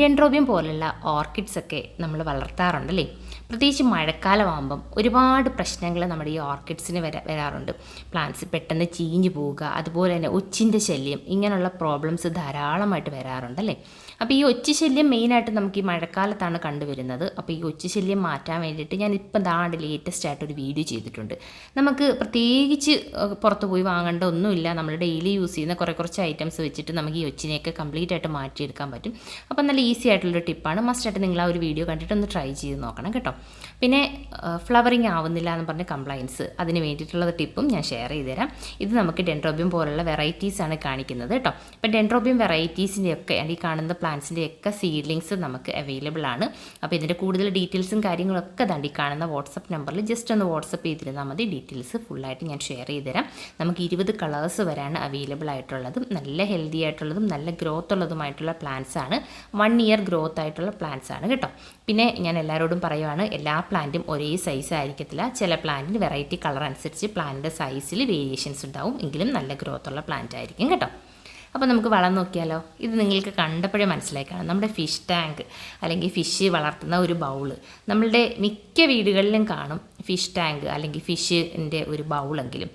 Dendrobium പോലുള്ള orchids ഒക്കെ നമ്മൾ വളർത്താറുണ്ടല്ലേ? പ്രത്യേകിച്ച് മഴക്കാലമാകുമ്പം ഒരുപാട് പ്രശ്നങ്ങൾ നമ്മുടെ ഈ ഓർക്കിഡ്സിന് വര വരാറുണ്ട്. പ്ലാന്റ്സ് പെട്ടെന്ന് ചീഞ്ഞു പോവുക അതുപോലെ തന്നെ ഒച്ചിന്റെ ശല്യം ഇങ്ങനെയുള്ള പ്രോബ്ലംസ് ധാരാളമായിട്ട് വരാറുണ്ടല്ലേ? അപ്പോൾ ഈ ഒച്ച ശല്യം മെയിനായിട്ട് നമുക്ക് ഈ മഴക്കാലത്താണ് കണ്ടുവരുന്നത്. അപ്പോൾ ഈ ഒച്ച ശല്യം മാറ്റാൻ വേണ്ടിയിട്ട് ഞാൻ ഇപ്പം ദാണ്ട് ലേറ്റസ്റ്റ് ആയിട്ട് ഒരു വീഡിയോ ചെയ്തിട്ടുണ്ട്. നമുക്ക് പ്രത്യേകിച്ച് പുറത്ത് പോയി വാങ്ങേണ്ട ഒന്നുമില്ല. നമ്മൾ ഡെയിലി യൂസ് ചെയ്യുന്ന കുറേ കുറച്ച് ഐറ്റംസ് വെച്ചിട്ട് നമുക്ക് ഈ ഒച്ചിനെയൊക്കെ കംപ്ലീറ്റ് ആയിട്ട് മാറ്റിയെടുക്കാൻ പറ്റും. അപ്പം നല്ല ഈസി ആയിട്ടുള്ളൊരു ടിപ്പാണ്. മസ്റ്റായിട്ട് നിങ്ങൾ ആ ഒരു വീഡിയോ കണ്ടിട്ട് ഒന്ന് ട്രൈ ചെയ്ത് നോക്കണം കേട്ടോ. പിന്നെ ഫ്ലവറിങ് ആവുന്നില്ല എന്ന് പറഞ്ഞ കംപ്ലൈൻസ് അതിന് വേണ്ടിയിട്ടുള്ള ടിപ്പും ഞാൻ ഷെയർ ചെയ്തുതരാം ഇത് നമുക്ക് ഡെൻഡ്രോബിയം പോലുള്ള വെറൈറ്റീസ് ആണ് കാണിക്കുന്നത് കേട്ടോ. ഇപ്പം ഡെൻഡ്രോബിയം വെറൈറ്റീസിന്റെ ഒക്കെ ഈ കാണുന്ന പ്ലാന്റ്സിന്റെ ഒക്കെ സീഡ്ലിങ്സ് നമുക്ക് അവൈലബിൾ ആണ്. അപ്പോൾ ഇതിന്റെ കൂടുതൽ ഡീറ്റെയിൽസും കാര്യങ്ങളൊക്കെ തണ്ടി കാണുന്ന വാട്സപ്പ് നമ്പറിൽ ജസ്റ്റ് ഒന്ന് വാട്സപ്പ് ചെയ്തിരുന്നാൽ മതി. ഡീറ്റെയിൽസ് ഫുള്ളായിട്ട് ഞാൻ ഷെയർ ചെയ്തുതരാം നമുക്ക് ഇരുപത് കളേഴ്സ് വരെയാണ് അവൈലബിൾ ആയിട്ടുള്ളതും. നല്ല ഹെൽത്തി ആയിട്ടുള്ളതും നല്ല ഗ്രോത്ത് ഉള്ളതുമായിട്ടുള്ള പ്ലാന്റ്സ് ആണ്. വൺ ഇയർ ഗ്രോത്ത് ആയിട്ടുള്ള പ്ലാന്റ്സ് ആണ് കേട്ടോ. പിന്നെ ഞാൻ എല്ലാവരോടും പറയുവാണ് എല്ലാ പ്ലാന്റും ഒരേ സൈസ് ആയിരിക്കത്തില്ല. ചില പ്ലാന്റിന് വെറൈറ്റി കളർ അനുസരിച്ച് പ്ലാന്റിന്റെ സൈസിൽ വേരിയേഷൻസ് ഉണ്ടാവും. എങ്കിലും നല്ല ഗ്രോത്ത് ഉള്ള പ്ലാന്റ് ആയിരിക്കും കേട്ടോ. അപ്പോൾ നമുക്ക് വളം നോക്കിയാലോ? ഇത് നിങ്ങൾക്ക് കണ്ടപ്പോഴേ മനസ്സിലായി കാണും നമ്മുടെ ഫിഷ് ടാങ്ക് അല്ലെങ്കിൽ ഫിഷ് വളർത്തുന്ന ഒരു ബൗൾ നമ്മളുടെ മിക്ക വീടുകളിലും കാണും ഫിഷ് ടാങ്ക് അല്ലെങ്കിൽ ഫിഷിന്റെ ഒരു ബൗളെങ്കിലും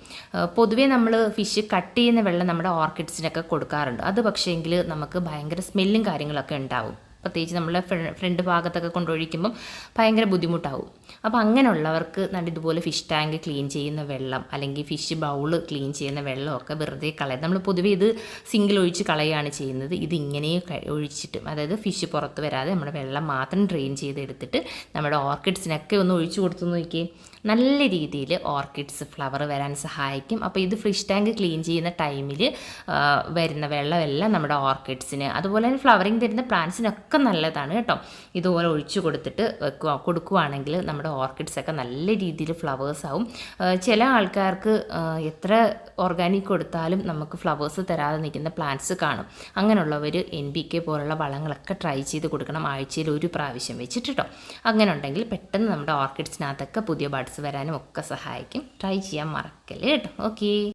പൊതുവേ നമ്മൾ ഫിഷ് കട്ട് ചെയ്യുന്ന വെള്ളം നമ്മുടെ ഓർക്കിഡ്സിനൊക്കെ കൊടുക്കാറുണ്ട്. അത് പക്ഷേങ്കിൽ നമുക്ക് ഭയങ്കര സ്മെല്ലും കാര്യങ്ങളൊക്കെ ഉണ്ടാവും. പ്രത്യേകിച്ച് നമ്മളെ ഫ്രണ്ട് ഭാഗത്തൊക്കെ കൊണ്ടൊഴിക്കുമ്പം ഭയങ്കര ബുദ്ധിമുട്ടാവും. അപ്പോൾ അങ്ങനെയുള്ളവർക്ക് നല്ല ഇതുപോലെ ഫിഷ് ടാങ്ക് ക്ലീൻ ചെയ്യുന്ന വെള്ളം അല്ലെങ്കിൽ ഫിഷ് ബൗൾ ക്ലീൻ ചെയ്യുന്ന വെള്ളമൊക്കെ വെറുതെ കളയാം. നമ്മൾ പൊതുവെ ഇത് സിംഗിൾ ഒഴിച്ച് കളയാണ് ചെയ്യുന്നത്. ഇത് ഒഴിച്ചിട്ട് അതായത് ഫിഷ് പുറത്ത് വരാതെ നമ്മുടെ വെള്ളം മാത്രം ഡ്രെയിൻ ചെയ്തെടുത്തിട്ട് നമ്മുടെ ഓർക്കിഡ്സിനൊക്കെ ഒന്ന് ഒഴിച്ചു കൊടുത്തു നോക്കിയേ. നല്ല രീതിയിൽ ഓർക്കിഡ്സ് ഫ്ലവർ വരാൻ സഹായിക്കും. അപ്പോൾ ഇത് ഫ്രിഷ് ടാങ്ക് ക്ലീൻ ചെയ്യുന്ന ടൈമിൽ വരുന്ന വെള്ളമെല്ലാം നമ്മുടെ ഓർക്കിഡ്സിന് അതുപോലെ തന്നെ ഫ്ലവറിങ് തരുന്ന പ്ലാന്റ്സിനൊക്കെ നല്ലതാണ് കേട്ടോ. ഇതുപോലെ ഒഴിച്ചു കൊടുത്തിട്ട് കൊടുക്കുവാണെങ്കിൽ നമ്മുടെ ഓർക്കിഡ്സ് ഒക്കെ നല്ല രീതിയിൽ ഫ്ലവേഴ്സ് ആവും. ചില ആൾക്കാർക്ക് എത്ര ഓർഗാനിക് കൊടുത്താലും നമുക്ക് ഫ്ലവേഴ്സ് തരാതെ നിൽക്കുന്ന പ്ലാന്റ്സ് കാണും. അങ്ങനെയുള്ളവർ എൻ ബി കെ പോലുള്ള വളങ്ങളൊക്കെ ട്രൈ ചെയ്ത് കൊടുക്കണം. ആഴ്ചയിൽ ഒരു പ്രാവശ്യം വെച്ചിട്ട് കേട്ടോ അങ്ങനെ ഉണ്ടെങ്കിൽ പെട്ടെന്ന് നമ്മുടെ ഓർക്കിഡ്സിനകത്തൊക്കെ പുതിയ ബഡ്സ് വരാനും ഒക്കെ സഹായിക്കും. ട്രൈ ചെയ്യാൻ മറക്കല്ലേ കേട്ടോ. ഓക്കേ